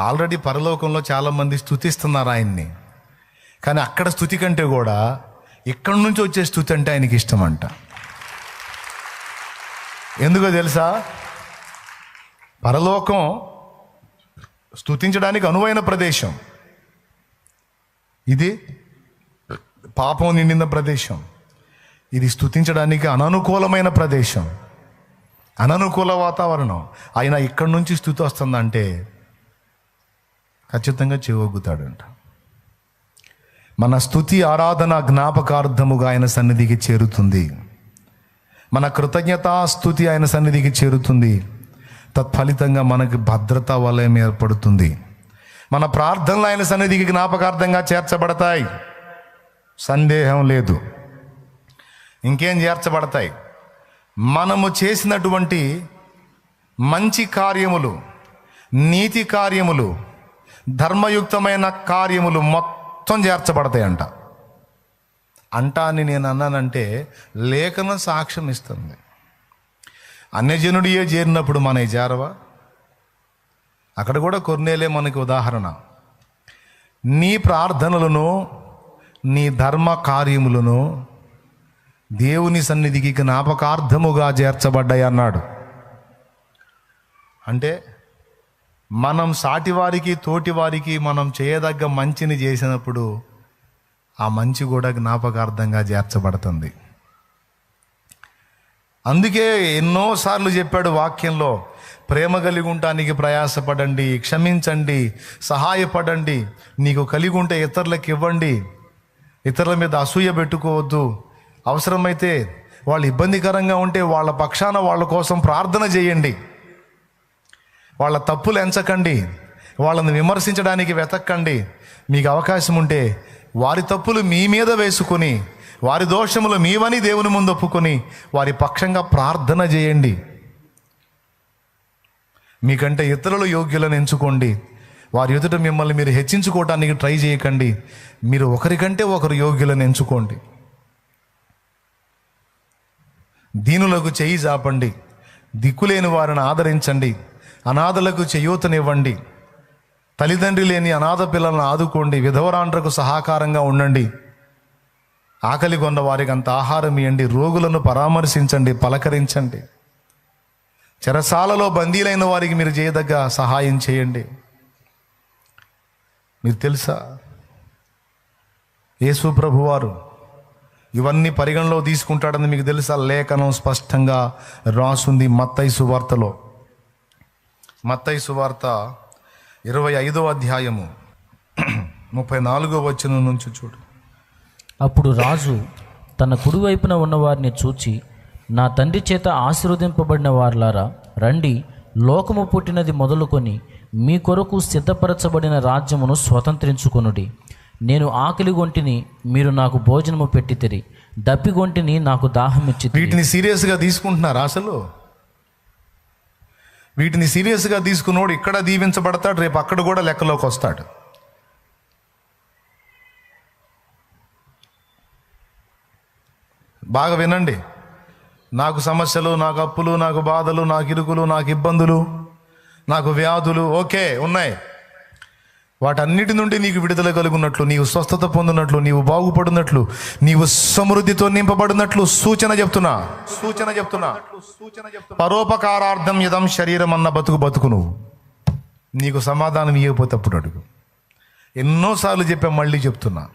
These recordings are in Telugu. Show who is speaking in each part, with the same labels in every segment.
Speaker 1: ఆల్రెడీ పరలోకంలో చాలామంది స్థుతిస్తున్నారు ఆయన్ని. కానీ అక్కడ స్థుతి కంటే కూడా ఇక్కడి నుంచి వచ్చే స్థుతి అంటే ఆయనకి ఇష్టం అంట ఎందుకో తెలుసా? పరలోకం స్థుతించడానికి అనువైన ప్రదేశం. ఇది పాపం నిండిన ప్రదేశం. ఇది స్థుతించడానికి అననుకూలమైన ప్రదేశం. అననుకూల వాతావరణం. అయినా ఇక్కడి నుంచి స్థుతి వస్తుందంటే ఖచ్చితంగా చేయగలుగుతాడంట మన స్థుతి ఆరాధన జ్ఞాపకార్థముగా ఆయన సన్నిధికి చేరుతుంది. మన కృతజ్ఞతా స్థుతి ఆయన సన్నిధికి చేరుతుంది. తత్ఫలితంగా మనకి భద్రతా వలయం ఏర్పడుతుంది. మన ప్రార్థనలు ఆయన సన్నిధికి జ్ఞాపకార్థంగా చేర్చబడతాయి. సందేహం లేదు. ఇంకేం చేర్చబడతాయి? మనము చేసినటువంటి మంచి కార్యములు నీతి కార్యములు ధర్మయుక్తమైన కార్యములు మొత్తం చేర్చబడతాయంట. అంట అని నేను అన్నానంటే లేఖన సాక్ష్యం ఇస్తుంది. అన్యజనుడియే చేరినప్పుడు మన చేరవా అక్కడ కూడా కొన్నేలే మనకి ఉదాహరణ. నీ ప్రార్థనలను నీ ధర్మ కార్యములను దేవుని సన్నిధికి జ్ఞాపకార్థముగా చేర్చబడ్డాయి అన్నాడు. అంటే మనం సాటివారికి తోటివారికి మనం చేయదగ్గ మంచిని చేసినప్పుడు ఆ మంచి కూడా జ్ఞాపకార్థంగా చేర్చబడుతుంది. అందుకే ఎన్నోసార్లు చెప్పాడు వాక్యంలో ప్రేమ కలిగి ఉండటానికి ప్రయాసపడండి క్షమించండి సహాయపడండి నీకు కలిగి ఉంటే ఇతరులకు ఇవ్వండి ఇతరుల మీద అసూయ పెట్టుకోవద్దు. అవసరమైతే వాళ్ళు ఇబ్బందికరంగా ఉంటే వాళ్ళ పక్షాన వాళ్ళ కోసం ప్రార్థన చేయండి. వాళ్ళ తప్పులు ఎంచకండి. వాళ్ళని విమర్శించడానికి వెతక్కండి మీకు అవకాశం ఉంటే వారి తప్పులు మీ మీద వేసుకొని వారి దోషములు మీవని దేవుని ముందు ఒప్పుకొని వారి పక్షంగా ప్రార్థన చేయండి. మీకంటే ఇతరులు యోగ్యులను ఎంచుకోండి. వారి ఎదుట మిమ్మల్ని మీరు హెచ్చించుకోవటానికి ట్రై చేయకండి. మీరు ఒకరికంటే ఒకరు యోగ్యులను ఎంచుకోండి. దీనులకు చేయి జాపండి దిక్కులేని వారిని ఆదరించండి. అనాథలకు చేయూతనివ్వండి. తల్లిదండ్రి లేని అనాథ పిల్లలను ఆదుకోండి. విధవరాండ్రకు సహకారంగా ఉండండి. ఆకలి కొన్న వారికి అంత ఆహారం ఇవ్వండి రోగులను పరామర్శించండి. పలకరించండి. చెరసాలలో బందీలైన వారికి మీరు చేయదగ్గ సహాయం చేయండి. మీరు తెలుసా? యేసు ప్రభువారు ఇవన్నీ పరిగణలో తీసుకుంటాడని మీకు తెలుసా? లేఖనం స్పష్టంగా రాసుంది మత్తైసు వార్తలో మత్తయి సువార్త ఇరవై ఐదో అధ్యాయము ముప్పై నాలుగో వచ్చిన నుంచి చూడు.
Speaker 2: అప్పుడు రాజు తన కుడివైపున ఉన్నవారిని చూచి నా తండ్రి చేత ఆశీర్వదింపబడిన వారులారా రండి లోకము పుట్టినది మొదలుకొని మీ కొరకు సిద్ధపరచబడిన రాజ్యమును స్వతంత్రించుకొనుడి. నేను ఆకలి గొంటిని మీరు నాకు భోజనము పెట్టితిరి దప్పిగొంటిని నాకు దాహమిచ్చి
Speaker 1: వీటిని సీరియస్గా తీసుకుంటున్నారా అసలు? వీటిని సీరియస్గా తీసుకున్నోడు ఇక్కడ దీవించబడతాడు రేపు అక్కడ కూడా లెక్కలోకి వస్తాడు. బాగా వినండి. నాకు సమస్యలు నాకు అప్పులు నాకు బాధలు నాకు ఇరుకులు నాకు ఇబ్బందులు నాకు వ్యాధులు ఓకే ఉన్నాయి. వాటన్నిటి నుండి నీకు విడుదల కలుగున్నట్లు నీవు స్వస్థత పొందినట్లు నీవు బాగుపడినట్లు నీవు సమృద్ధితో నింపబడినట్లు సూచన చెప్తున్నా. సూచన చెప్తున్నా. సూచన చెప్తున్నా పరోపకారార్థం యదం శరీరం అన్న బతుకు బతుకు నువ్వు నీకు సమాధానం ఇవ్వకపోతే అప్పుడు అడుగు. ఎన్నోసార్లు చెప్పా మళ్ళీ చెప్తున్నా.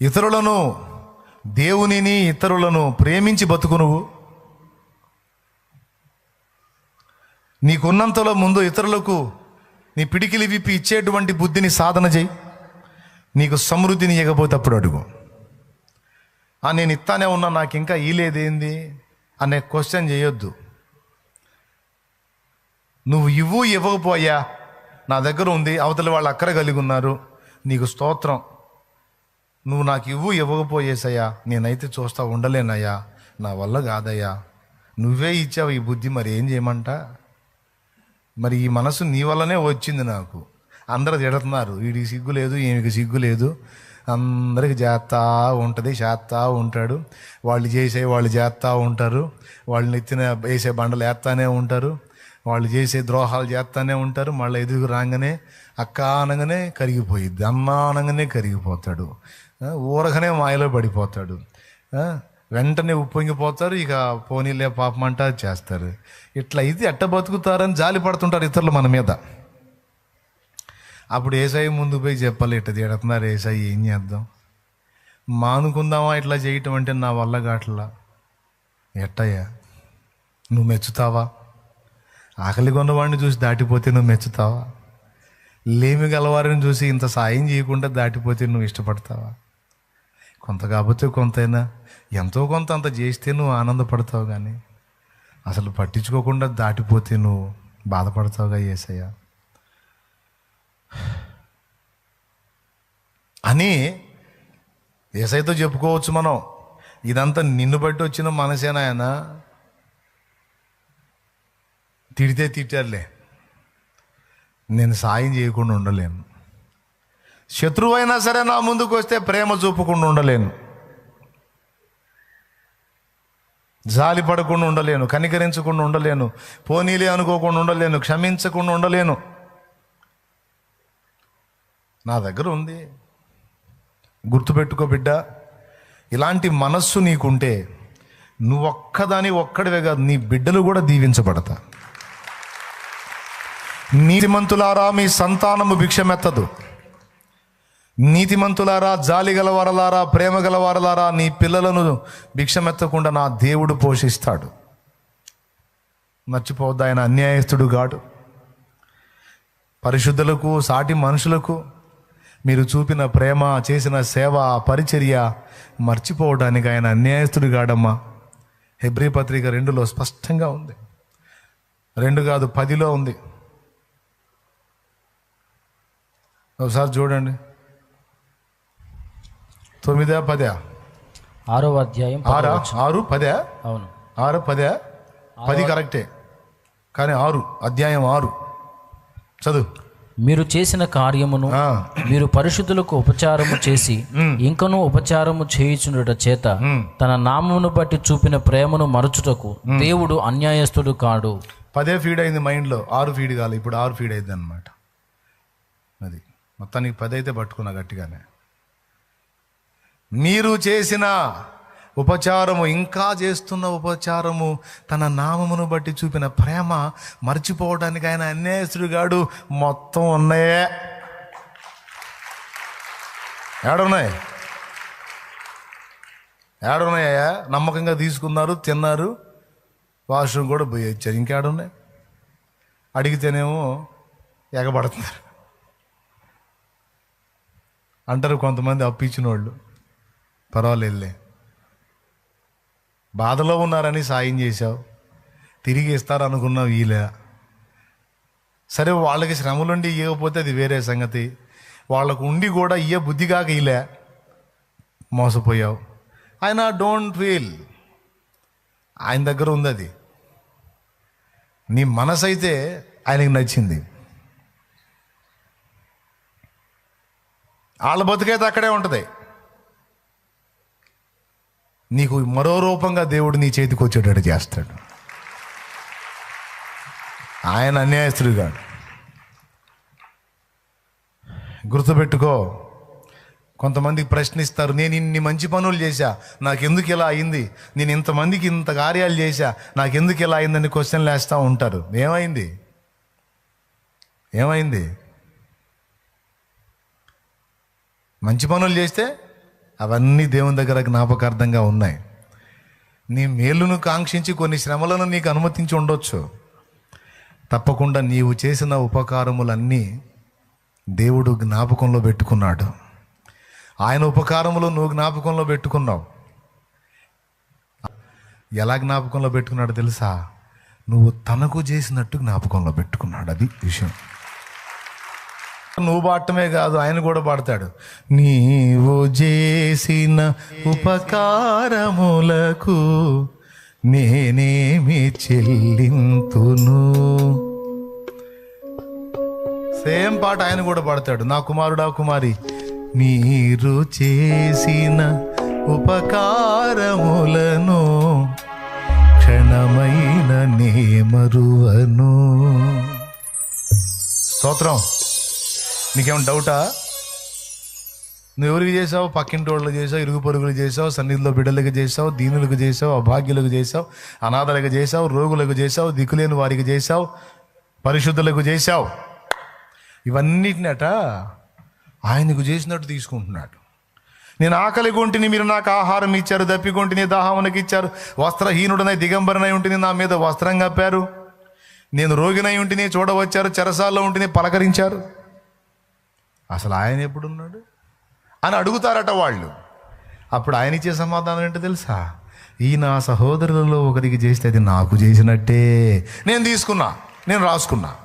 Speaker 1: ఇతరులను దేవునిని ఇతరులను ప్రేమించి బతుకు నువ్వు నీకున్నంతలో ముందు ఇతరులకు నీ పిడికిలి విప్పి ఇచ్చేటువంటి బుద్ధిని సాధన చేయి. నీకు సమృద్ధిని ఇవ్వకపోతే అప్పుడు అడుగు. ఆ నేను ఇస్తానే ఉన్నా నాకు ఇంకా ఈలేదేంది అనే క్వశ్చన్ చేయొద్దు. నువ్వు ఇవ్వు ఇవ్వకపోయా నా దగ్గర ఉంది అవతల వాళ్ళు అక్కర కలిగి ఉన్నారు. నీకు స్తోత్రం. నువ్వు నాకు ఇవ్వు ఇవ్వకపోయేసయ్యా నేనైతే చూస్తా ఉండలేనయ్యా. నా వల్ల కాదయ్యా. నువ్వే ఇచ్చావు ఈ బుద్ధి మరి ఏం చేయమంటా? మరి ఈ మనసు నీ వల్లనే వచ్చింది నాకు. అందరూ తిడుతున్నారు. వీడికి సిగ్గు లేదు ఈమెకి సిగ్గు లేదు. అందరికి చేస్తా ఉంటుంది చేస్తా ఉంటాడు. వాళ్ళు చేసే వాళ్ళు చేస్తా ఉంటారు. వాళ్ళు నెత్తిన వేసే బండలు వేస్తానే ఉంటారు. వాళ్ళు చేసే ద్రోహాలు చేస్తానే ఉంటారు. మళ్ళీ ఎదుగు రాగానే అక్క అనగానే కరిగిపోయిద్ది అమ్మ అనగానే కరిగిపోతాడు. ఆ, ఊరగానే మాయలో పడిపోతాడు. వెంటనే ఉప్పొంగిపోతారు ఇక పోనీలే పాపమంట చేస్తారు. ఇట్లా ఇది ఎట్ట బతుకుతారని జాలి పడుతుంటారు ఇతరులు మన మీద. అప్పుడు ఏసఐ ముందు పోయి చెప్పాలి ఇట్ట తిడుతున్నారు ఏసఐ ఏం చేద్దాం? మానుకుందామా ఇట్లా చేయటం అంటే నా వల్ల గాట్లా ఎట్టయ్యా నువ్వు మెచ్చుతావా? ఆకలి కొన్నవాడిని చూసి దాటిపోతే నువ్వు మెచ్చుతావా? లేమి గలవారిని చూసి ఇంత సాయం చేయకుండా దాటిపోతే నువ్వు ఇష్టపడతావా? కొంత కాకపోతే కొంతైనా. ఎంతో కొంత అంత చేస్తే నువ్వు ఆనందపడతావు కానీ అసలు పట్టించుకోకుండా దాటిపోతే నువ్వు బాధపడతావుగా ఏసయ్య? అని ఏసైతో చెప్పుకోవచ్చు మనం. ఇదంతా నిన్ను బట్టి వచ్చిన మనసేనా తిడితే తిట్టారులే. నేను సాయం చేయకుండా ఉండలేను. శత్రువు అయినా సరే నా ముందుకు వస్తే ప్రేమ చూపకుండా ఉండలేను. జాలి పడకుండా ఉండలేను కనికరించకుండా ఉండలేను పోనీలే అనుకోకుండా ఉండలేను క్షమించకుండా ఉండలేను. నా దగ్గర ఉంది. గుర్తుపెట్టుకో బిడ్డ ఇలాంటి మనస్సు నీకుంటే నువ్వు ఒక్కదాని ఒక్కడివే కాదు నీ బిడ్డలు కూడా దీవించబడతా నీతిమంతులారా మీ సంతానము భిక్షమెత్తదు. నీతిమంతులారా జాలి గలవారలారా ప్రేమ గలవారలారా నీ పిల్లలను భిక్షమెత్తకుండా నా దేవుడు పోషిస్తాడు. మర్చిపోవద్దు ఆయన అన్యాయస్తుడు గాడు. పరిశుద్ధులకు సాటి మనుషులకు మీరు చూపిన ప్రేమ చేసిన సేవ పరిచర్య మర్చిపోవడానికి ఆయన అన్యాయస్తుడు గాడమ్మా. హెబ్రి పత్రిక రెండులో స్పష్టంగా ఉంది. రెండు కాదు పదిలో ఉంది. ఒకసారి చూడండి. తొమ్మిదా పదా?
Speaker 2: ఆరో అధ్యాయం
Speaker 1: ఆరా? ఆరు పదా?
Speaker 2: అవును.
Speaker 1: ఆరు పదా? పది కరెక్టే. కానీ ఆరు అధ్యాయం ఆరు. చదువు.
Speaker 2: మీరు చేసిన కార్యమును మీరు పరిశుద్ధులకు ఉపచారము చేసి ఇంకను ఉపచారము చేయుచుండుట చేత తన నామమును బట్టి చూపిన ప్రేమను మరచుటకు దేవుడు అన్యాయస్తుడు కాడు.
Speaker 1: పదే ఫీడ్ అయింది మైండ్లో. ఆరు ఫీడ్ కాదు ఇప్పుడు ఆరు ఫీడ్ అయింది అనమాట అది. మొత్తానికి పది అయితే పట్టుకున్నా గట్టిగానే. మీరు చేసిన ఉపచారము ఇంకా చేస్తున్న ఉపచారము తన నామమును బట్టి చూపిన ప్రేమ మర్చిపోవడానికి ఆయన అన్యాయస్తుడుగాడు మొత్తం ఉన్నాయే. ఏడున్నాయి? ఏడున్నాయా? నమ్మకంగా తీసుకున్నారు తిన్నారు. వాష్రూమ్ కూడా పోయి వచ్చారు. ఇంకేడున్నాయి? అడిగితేనేమో ఎగబడుతున్నారు. అంటారు కొంతమంది అప్పించిన వాళ్ళు పర్వాలేదులే. బాధలో ఉన్నారని సాయం చేశావు. తిరిగి ఇస్తారనుకున్నావు వీలే సరే వాళ్ళకి శ్రమలుండి ఇవ్వకపోతే అది వేరే సంగతి. వాళ్ళకు ఉండి కూడా ఇయ్య బుద్ధి కాక ఇలే మోసపోయావు. ఆయన డోంట్ ఫీల్. ఆయన దగ్గర ఉంది అది. నీ మనసు అయితే ఆయనకి నచ్చింది. వాళ్ళ బతుకైతే అక్కడే ఉంటుంది. నీకు మరో రూపంగా దేవుడు నీ చేతికి వచ్చేటట్టు చేస్తాడు. ఆయన అన్యాయస్తుడు కాడు గుర్తుపెట్టుకో కొంతమందికి ప్రశ్నిస్తారు నేను ఇన్ని మంచి పనులు చేశా నాకెందుకు ఇలా అయింది? నేను ఇంతమందికి ఇంత కార్యాలు చేశా నాకెందుకు ఇలా అయిందని క్వశ్చన్లు వేస్తూ ఉంటారు. ఏమైంది? ఏమైంది? మంచి పనులు చేస్తే అవన్నీ దేవుని దగ్గర జ్ఞాపకార్థంగా ఉన్నాయి. నీ మేలును కాంక్షించి కొన్ని శ్రమలను నీకు అనుమతించి ఉండొచ్చు. తప్పకుండా నీవు చేసిన ఉపకారములన్నీ దేవుడు జ్ఞాపకంలో పెట్టుకున్నాడు. ఆయన ఉపకారములు నువ్వు జ్ఞాపకంలో పెట్టుకున్నావు. ఎలా జ్ఞాపకంలో పెట్టుకున్నాడు తెలుసా? నువ్వు తనకు చేసినట్టు జ్ఞాపకంలో పెట్టుకున్నాడు. అది విషయం. నువ్వు పాడటమే కాదు ఆయన కూడా పాడతాడు. నీవు చేసిన ఉపకారములకు నేనేమి చెల్లింతును. సేమ్ పాట ఆయన కూడా పాడతాడు. నా కుమారుడా కుమారి మీరు చేసిన ఉపకారములను క్షణమైన నేమరువను స్తోత్రం. నీకేమైనా డౌటా? నువ్వు ఎవరికి చేసావు? పక్కింటి వాళ్ళకి చేసావు? ఇరుగు పొరుగులు చేసావు? సన్నిధిలో బిడ్డలకు చేసావు? దీనులకు చేసావు? అభాగ్యులకు చేసావు? అనాథలకు చేసావు? రోగులకు చేసావు? దిక్కులేని వారికి చేసావు? పరిశుద్ధులకు చేసావు? ఇవన్నిటినట ఆయనకు చేసినట్టు తీసుకుంటున్నాడు. నేను ఆకలి కొంటిని మీరు నాకు ఆహారం ఇచ్చారు దప్పికొంటిని దాహమునకి ఇచ్చారు వస్త్రహీనుడనై దిగంబరనై ఉంటిని నా మీద వస్త్రం కప్పారు నేను రోగినై ఉంటిని చూడవచ్చారు చెరసాల్లో ఉంటిని పలకరించారు. అసలు ఆయన ఎప్పుడున్నాడు? అని అడుగుతారట వాళ్ళు. అప్పుడు ఆయన ఇచ్చే సమాధానం ఏంటో తెలుసా? ఈ నా సహోదరులలో ఒకరికి చేస్తే అది నాకు చేసినట్టే. నేను తీసుకున్నా నేను రాసుకున్నా.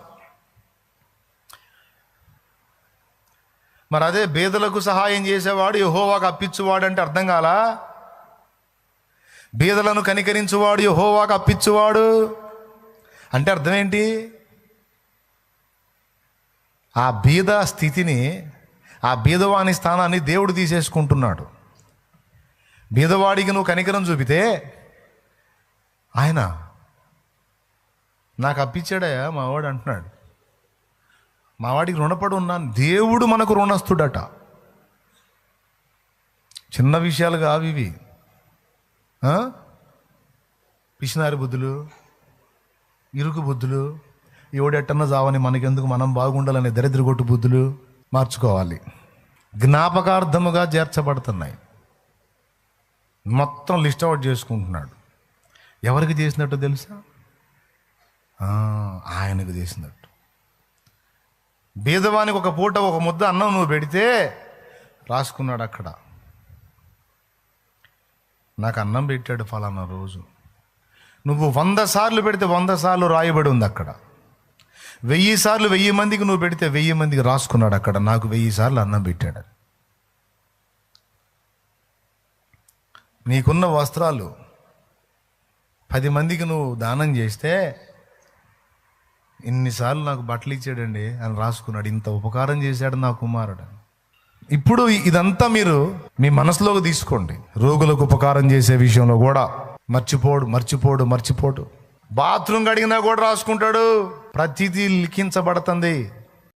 Speaker 1: మరి అదే బీదలకు సహాయం చేసేవాడు యహోవాకు అప్పించువాడు అంటే అర్థం కాలా? బీదలను కనికరించువాడు యహోవాకు అప్పించువాడు అంటే అర్థం ఏంటి? ఆ బీద స్థితిని ఆ బీదవాని స్థానాన్ని దేవుడు తీసేసుకుంటున్నాడు. బీదవాడికి నువ్వు కనికరం చూపితే ఆయన నాకు అప్పించాడయా మావాడు అంటున్నాడు. మావాడికి రుణపడి ఉన్నాను దేవుడు మనకు రుణస్తుడట చిన్న విషయాలు కావు ఇవి. పిసినారి బుద్ధులు ఇరుకు బుద్ధులు ఎవడెట్టన్నా చావని మనకెందుకు మనం బాగుండాలనే దరిద్రగొట్టు బుద్ధులు మార్చుకోవాలి. జ్ఞాపకార్థముగా చేర్చబడుతున్నాయి. మొత్తం లిస్ట్ అవుట్ చేసుకుంటున్నాడు. ఎవరికి చేసినట్టు తెలుసా? ఆయనకు చేసినట్టు. బీదవానికి ఒక పూట ఒక ముద్ద అన్నం నువ్వు పెడితే రాసుకున్నాడు అక్కడ. నాకు అన్నం పెట్టాడు ఫలానా రోజు. నువ్వు వంద సార్లు పెడితే వంద సార్లు రాయబడి ఉంది అక్కడ. వెయ్యి సార్లు వెయ్యి మందికి నువ్వు పెడితే వెయ్యి మందికి రాసుకున్నాడు అక్కడ. నాకు వెయ్యి సార్లు అన్నం పెట్టాడు. నీకున్న వస్త్రాలు పది మందికి నువ్వు దానం చేస్తే ఇన్నిసార్లు నాకు బట్టలు ఇచ్చాడండి అని రాసుకున్నాడు. ఇంత ఉపకారం చేశాడు నా కుమారుడు. ఇప్పుడు ఇదంతా మీరు మీ మనసులోకి తీసుకోండి. రోగులకు ఉపకారం చేసే విషయంలో కూడా. మర్చిపోడు మర్చిపోడు మర్చిపోడు. బాత్రూమ్ కడిగినా కూడా రాసుకుంటాడు. ప్రతిదీ లిఖించబడుతుంది.